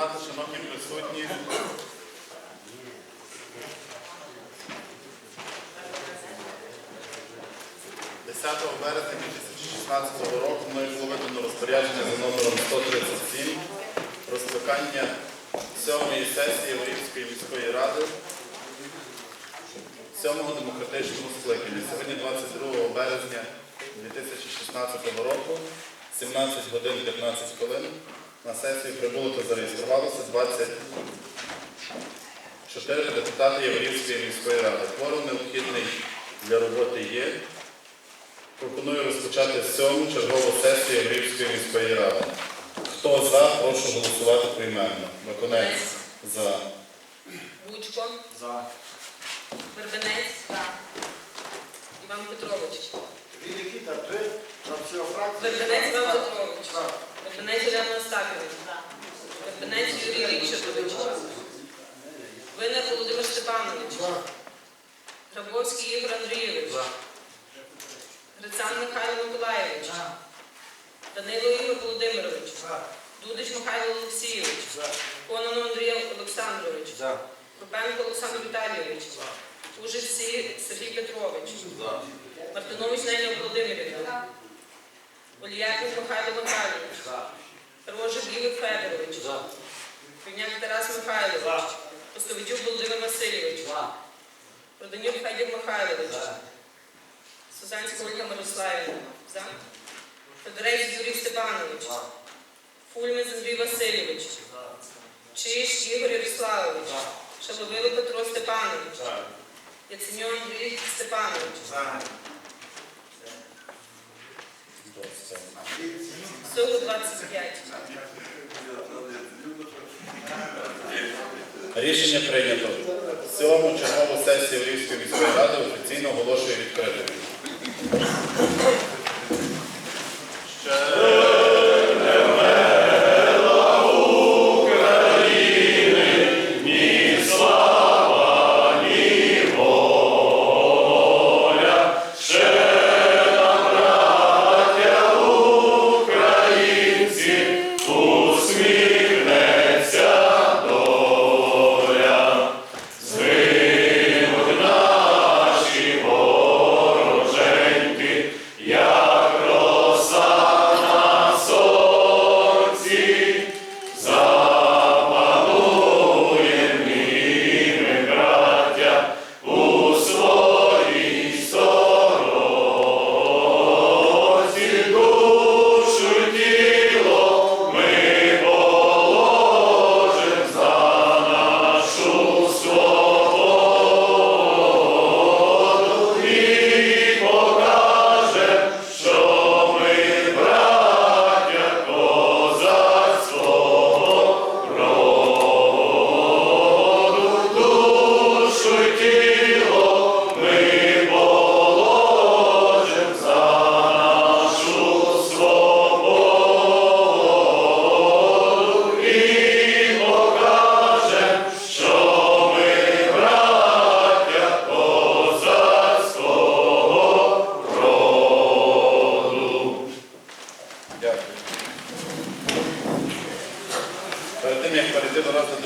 депутати, шановні присутні. Десятого березня 2016 року мною було видано розпорядження за номером 137 про скликання сьомої сесії Ворівської міської ради сьомого демократичного скликання. Сьогодні 22 березня 2016 року, 17 годин 15 хвилин. На сесію прибуло та зареєструвалося 24 депутати Яворівської міської ради. Форум необхідний для роботи є. Пропоную розпочати сьому чергову сесію Яворівської міської ради. Хто за, прошу голосувати поіменно. Виконець за. Бучко. За. Вербенець. Іван Петрович. На всю фракцію. Вербенець Іван Петрович. За. Вербенець Уляна Остапівна. Вербенець Юрій Річардович. Винер Володимир Степанович. Грабовський Ігор Андрійович. Грицан Михайло Миколаєвич. Данило Ігор Володимирович. Дудич Михайло Олексійович. Кононов Андрій Олександрович. За. Крупенко Олександр Віталійович. Ужич Сі- Сергій Петрович. Мартинович Неля Володимирівна. Оліяков Михайло Михайлович. Рожик Ігор Федорович. Півняк Тарас Михайлович. Постовичук Володимир Васильович. Проданюк Федір Михайлович. Сузанська Ольга Мирославівна. За. Федорець Юрій Степанович. Фульмець Андрій Васильович. Чиж Ігор Ярославович. Шаловило Петро Степанович. Яценьо Андрій Степанович. Всього 25. Рішення прийнято. Сьому чергову сесію Львівської міської ради офіційно оголошує відкритою.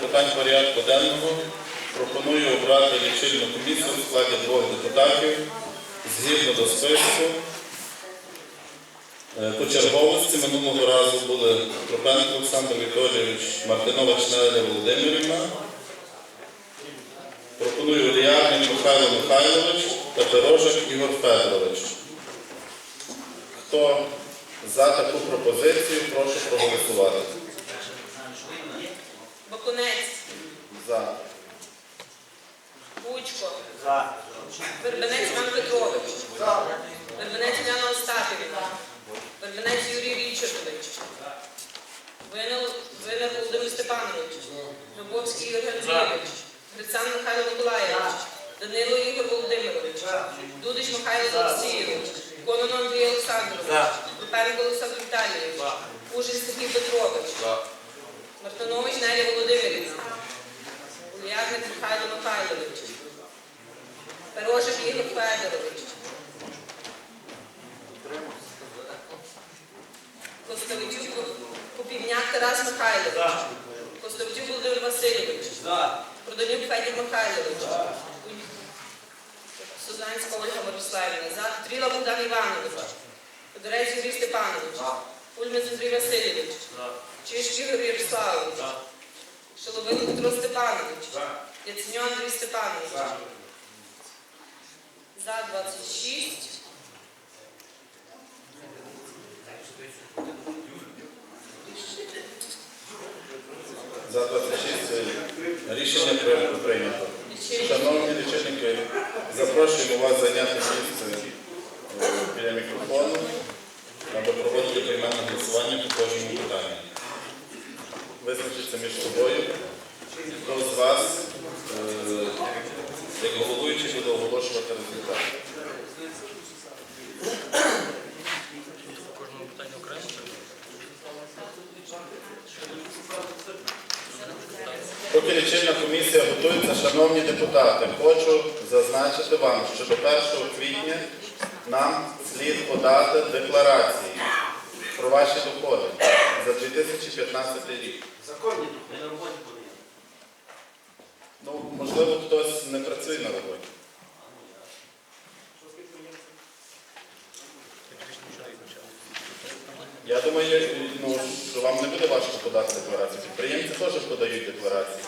Питань порядку денного, пропоную обрати лічильну комісію у складі двох депутатів згідно до списку. Е, По черговості минулого разу були Кропенко Олександр Вікторійович, Мартинович Неля Володимирівна. Пропоную Оліярник Михайло Михайлович та Пирожик Ігор Федорович. Хто за таку пропозицію, прошу проголосувати. Бакунець. За. Бучко. За. Вербенець Іван Петрович. Вербенець Уляна Остапівна. Вербенець Юрій Річардович. Винер Володимир Степанович. Любовський Ігор Андрійович. Грицан Михайло Миколаївич. Данило Ігор Володимирович. Дудич Михайло Олексійович. Конон Андрій Олександрович. Крупенко Олександр Віталійович. Ужин Сергій Петрович. Мартинович Неля Володимирівна. Улярник Михайло Михайлович. Пирожик Ігор Федорович. Костовичук Попівняк Тарас Михайлович. Костовичук Проданюк Федір Михайлович. Сузанська Ольга Мирославівна. За. Тріла Богдан Іванович. Федорець Юрій Степанович. Кульмець Андрій Васильович. Чиж Ігор Ярославович. Шиловин Петро Степанович. Яценьо Андрій Степанович. За 26. За 26 рішення при- прийнято. Шановні лічильники, запрошуємо вас зайняти місце е, біля мікрофону, аби проводити прийменне голосування по кожному питанню. Визначіться між собою. Хто з вас, е, як головуючий, буде оголошувати результат. Кожному питанню окремо. Поки лічильна комісія готується, шановні депутати, хочу зазначити вам, що до 1 квітня нам слід подати декларації про ваші доходи за 2015 рік. Законні. Ну, можливо, хтось не працює на роботі. Я думаю, ну, що вам не буде важко подати декларацію. Підприємці теж подають декларації.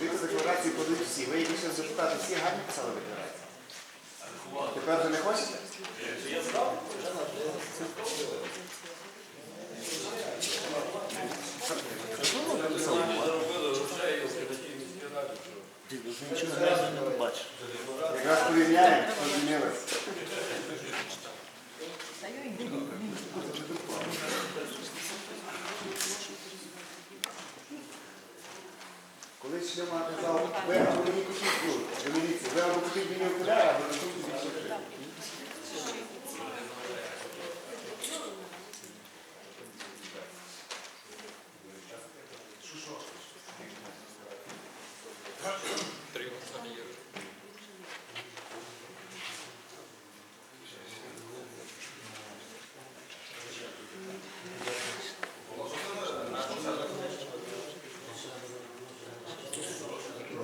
Звідти декларації подають всі. Ви якісь запитати, всі гарно писали декларації. Тепер ви не хочете? Якраз порівняємо, що змінилось. Колись ще мати казав, ви або мені купіть, ну, дивіться, ви або купіть мені окуляри, або не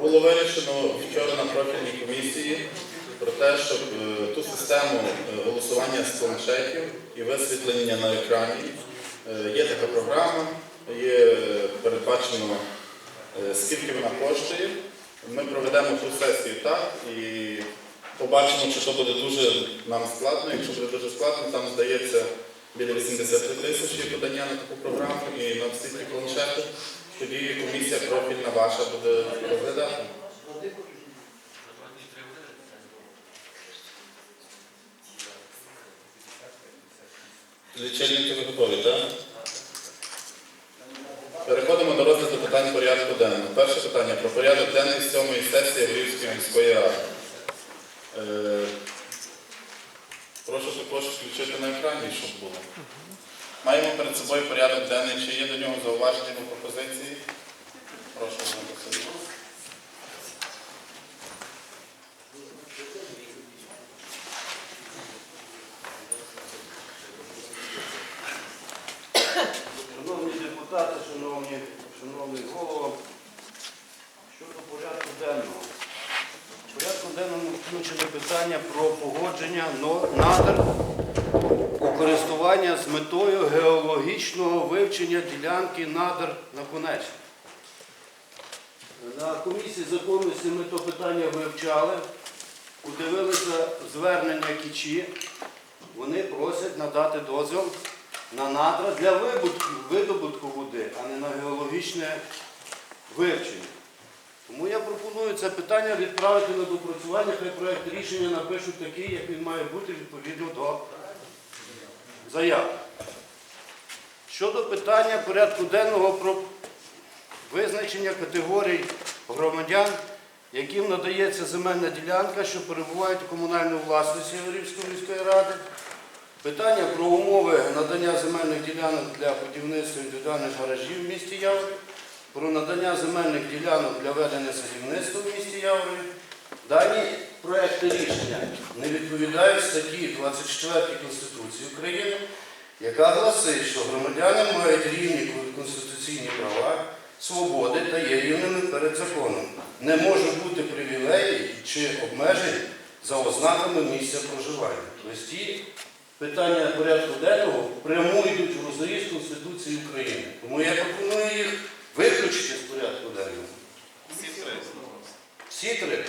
Було вирішено вчора на профільній комісії про те, щоб е, ту систему е, голосування з планшетів і висвітлення на екрані. е, Є така програма, є передбачено, скільки вона коштує. Ми проведемо ту сесію так і побачимо, чи то буде дуже нам складно. Якщо буде дуже складно, там здається біля 80 тисяч є подання на таку програму і на всі ці планшети. Тоді комісія профільна ваша буде розглядати. Лічильники ви готові, так? Переходимо до розгляду питань порядку денного. Перше питання про порядок денний сьомої сесії Львівської міської ради. Е, Прошу також включити на екрані, щоб було. Маємо перед собою порядок денний. Чи є до нього зауваження або пропозиції? Прошу Васильівна. Шановні депутати, шановні, шановний голова, щодо порядку денного. В порядку денному включено питання про погодження надр у користування з метою геологічного вивчення ділянки надр на Конечній. На комісії законності ми то питання вивчали, удивилися звернення Кічі. Вони просять надати дозвіл на надра для видобутку, видобутку води, а не на геологічне вивчення. Тому я пропоную це питання відправити на допрацювання, хай проєкт рішення напишуть такий, як він має бути відповідно до заяви. Щодо питання порядку денного про визначення категорій громадян, яким надається земельна ділянка, що перебувають у комунальній власності Яворівської міської ради, Питання про умови надання земельних ділянок для будівництва індивідуальних гаражів в місті Яворі, про надання земельних ділянок для ведення садівництва в місті Яворі. Дані проекти рішення не відповідають статті 24 Конституції України, яка гласить, що громадяни мають рівні конституційні права, свободи та є рівними перед законом. Не може бути привілеїв чи обмежень за ознаками місця проживання. Тобто ті питання порядку денного прямо йдуть в розріз Конституції України. Тому я пропоную їх виключити з порядку денного. Всі три.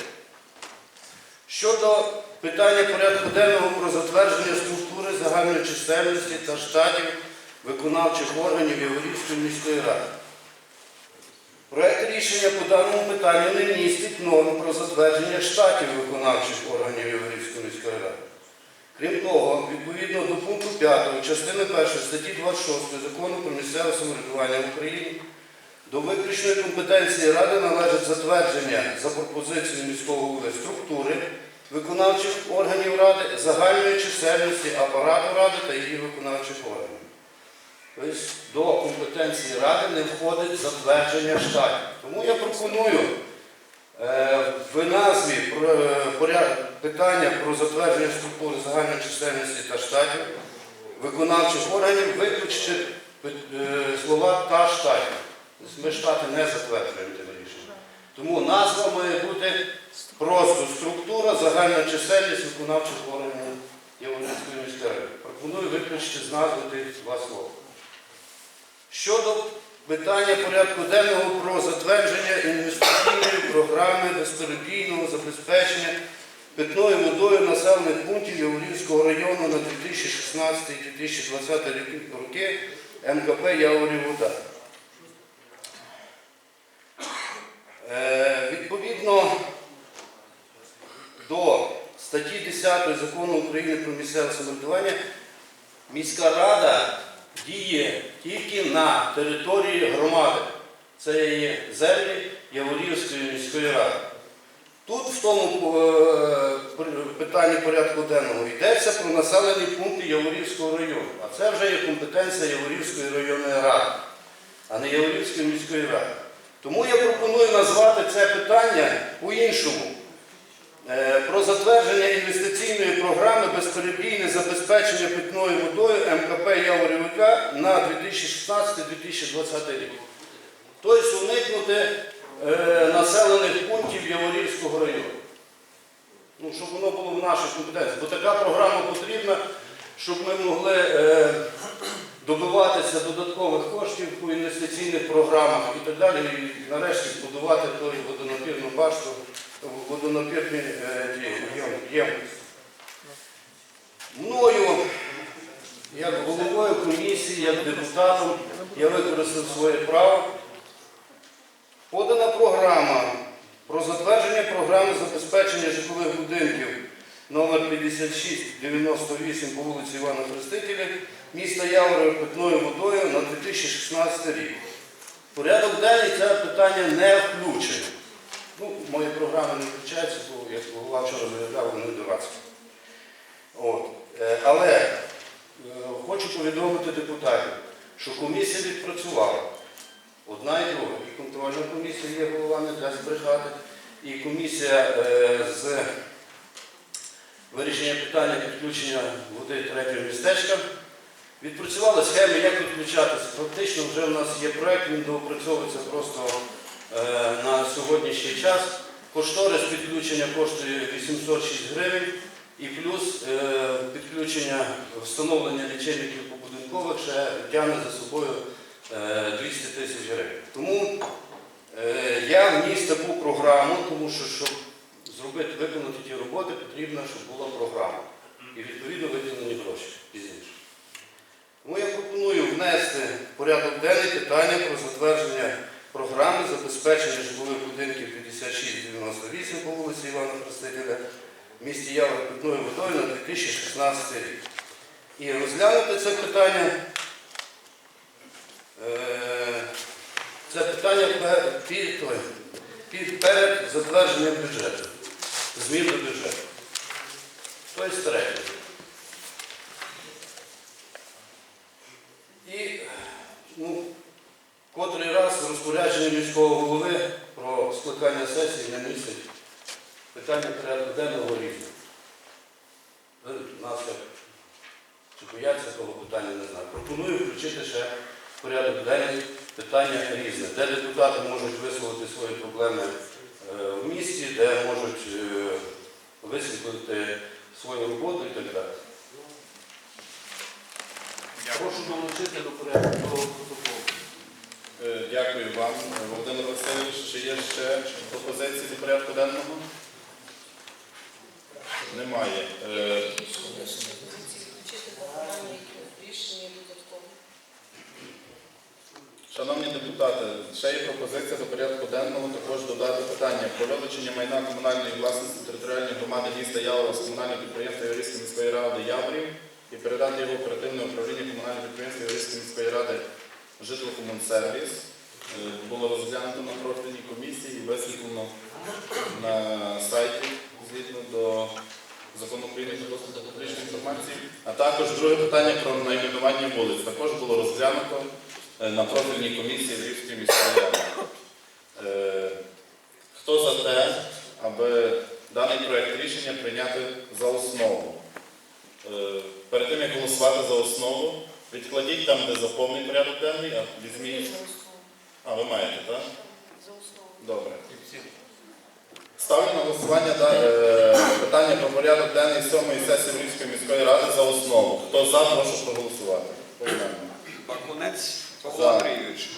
Щодо питання порядку денного про затвердження структури загальної чисельності та штатів виконавчих органів Яворівської міської ради. Проект рішення по даному питанню не містить норм про затвердження штатів виконавчих органів Яворівської міської ради. Крім того, відповідно до пункту 5 частини 1 статті 26 закону про місцеве самоврядування в Україні до виключної компетенції Ради належить затвердження за пропозицією міського голови структури виконавчих органів Ради, загальної чисельності апарату Ради та її виконавчих органів. Тобто до компетенції Ради не входить затвердження штатів. Тому я пропоную е, в назві е, питання про затвердження структури загальної чисельності та штатів виконавчих органів виключити е, слова та штатів. Ми штати не затверджуємо тим рішенням. Тому назва має бути просто структура, загальна чисельність виконавчих органів Європейської ради. Пропоную виключити з назви тих два слова. Щодо питання порядку денного про затвердження інвестиційної програми безперебійного забезпечення питною водою населених пунктів Яворівського району на 2016-2020 роки МКП Яворів. Е, Відповідно до статті 10 закону України про місцеве самоврядування, міська рада діє тільки на території громади. Це є землі Яворівської міської ради. Тут в тому е, питанні порядку денного йдеться про населені пункти Яворівського району. А це вже є компетенція Яворівської районної ради, а не Яворівської міської ради. Тому я пропоную назвати питання по-іншому. Е, Про затвердження інвестиційної програми безперебійне забезпечення питною водою МКП Яворівка на 2016-2020 рік. Тобто уникнути е, населених пунктів Яворівського району. Ну, щоб воно було в нашій компетенції. Бо така програма потрібна, щоб ми могли е, добиватися додаткових коштів по інвестиційних програмах і так далі, і нарешті збудувати той водонапірну башту, водонапірні е, єм- ємності. Мною, як головою комісії, як депутатом, я використав своє право. Подана програма про затвердження програми забезпечення житлових будинків номер 5698 по вулиці Івана Хрестителя, міста Яворів питною водою на 2016 рік. Порядок денний це питання не включено. Ну, мої програми не включаються, бо як голова вчора заявляв, вони. От. Е, Але е, хочу повідомити депутатів, що комісія відпрацювала. Одна і друга. І контрольна комісія є голова не дасть брехати, і комісія е, з вирішення питання підключення води третього містечка. Відпрацювали схеми, як відключатися. Фактично вже в нас є проєкт, він доопрацьовується просто е, на сьогоднішній час. Кошторис підключення коштує 806 гривень і плюс е, підключення встановлення лічильників побудинкових ще тягне за собою е, 200 тисяч гривень. Тому е, я вніс таку програму, тому що щоб зробити, виконати ті роботи, потрібно, щоб була програма. І відповідно виділені гроші пізніше. Тому я пропоную внести в порядок денний питання про затвердження програми забезпечення житлових будинків 5698 по вулиці Івана Хрестителя в місті Явр питною водою на 2016 рік. І розглянути це питання. е, Це питання перед затвердженням бюджету, змін до бюджету. Тобто третє. І ну, котрий раз розпорядження міського голови про скликання сесії не містить питання порядку денного. Ви Нас чи бояться того питання, не знаю. Пропоную включити ще порядок денний питання різне, де депутати можуть висловити свої проблеми в місті, де можуть е, висвітлити свою роботу і так далі. Прошу долучити до порядку до протоколу. Е, Дякую вам, Володимир Васильович. Чи є ще пропозиції до порядку денного? Немає. Е. Шановні депутати, ще є пропозиція до порядку денного також додати питання про вилучення майна комунальної власності територіальної громади міста Яворова з комунального підприємства Єврейської міської ради Яворів і передати його оперативне управління комунального підприємства Єврейської міської ради житлокомунсервіс. Е, Було розглянуто на профільній комісії і висвітлено на сайті згідно до закону України про доступ до публічної інформації. А також друге питання про найменування вулиць. Також було розглянуто е, на профільній комісії Львівської міської ради. Е, Хто за те, аби даний проект рішення прийняти за основу? Е, Перед тим, як голосувати за основу, відкладіть там, де заповний порядок денний, а візьміть. А, ви маєте, так? За основу. Добре. Ставлю на голосування да- е, питання про порядок денний сьомої сесії Львівської міської ради за основу. Хто за, прошу проголосувати. Бакунець Павло Андрійович.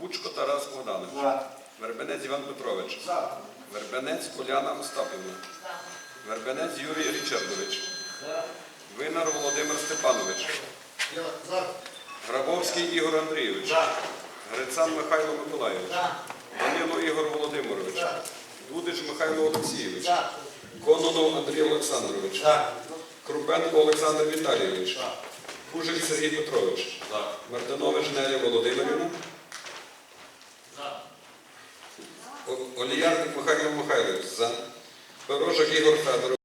Бучко Тарас Богданович. За. Вербенець Іван Петрович. За. Вербенець Уляна Остапівна. Вербенець Юрій Річардович. Винар Володимир Степанович. Я за. Грабовський Ігор Андрійович. Грицан Михайло Миколайович. Данило Ігор Володимирович. Дудич Михайло Олексійович. Кононов Андрій Олександрович. Крупенко Олександр Віталійович. Кужель Сергій Петрович. Мартинович Неля Володимирівна. Оліярник Михайло Михайлович. За. Пирожик Ігор Федорович.